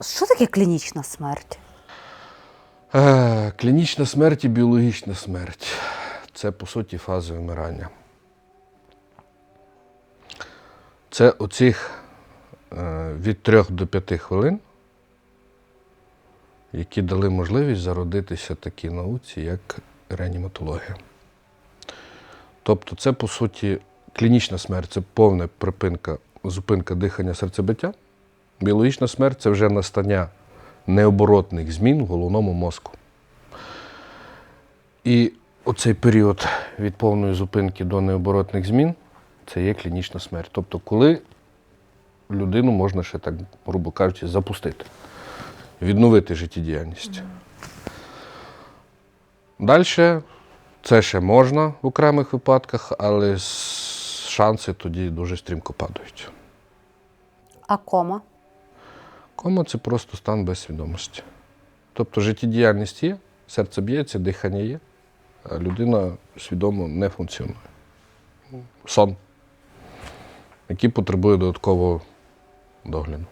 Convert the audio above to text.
Що таке клінічна смерть? Е, клінічна смерть і біологічна смерть це по суті фази вимирання. Це оцих е, від 3 до 5 хвилин, які дали можливість зародитися такій науці, як реаніматологія. Тобто, це, по суті, клінічна смерть це повна припинка, зупинка дихання серцебиття. Біологічна смерть це вже настання необоротних змін в головному мозку. І оцей період від повної зупинки до необоротних змін це є клінічна смерть. Тобто, коли людину можна ще так, грубо кажучи, запустити, відновити життєдіяльність. Далі це ще можна в окремих випадках, але шанси тоді дуже стрімко падають. А кома? Кома це просто стан без свідомості. Тобто життєдіяльність є, серце б'ється, дихання є, а людина свідомо не функціонує. Сон, який потребує додаткового догляду.